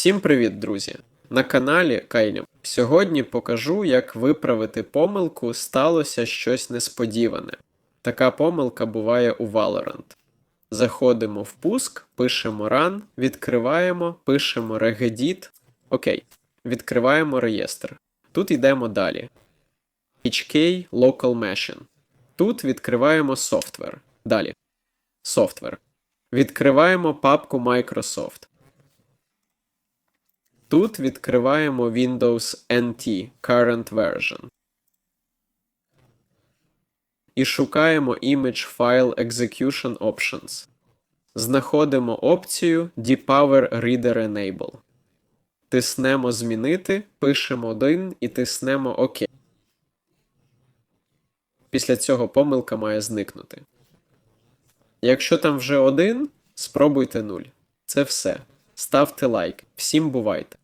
Всім привіт, друзі! На каналі Кайлім. Сьогодні покажу, як виправити помилку сталося щось несподіване. Така помилка буває у Valorant. Заходимо в пуск, пишемо run, відкриваємо, пишемо regedit. Окей, відкриваємо реєстр. Тут йдемо далі. HK Local Machine. Тут відкриваємо software. Далі. Software. Відкриваємо папку Microsoft. Тут відкриваємо Windows NT Current Version. І шукаємо Image File Execution Options. Знаходимо опцію Depower Reader Enable. Тиснемо Змінити, пишемо 1 і тиснемо ОК. Після цього помилка має зникнути. Якщо там вже один, спробуйте 0. Це все. Ставте лайк. Всім бувайте!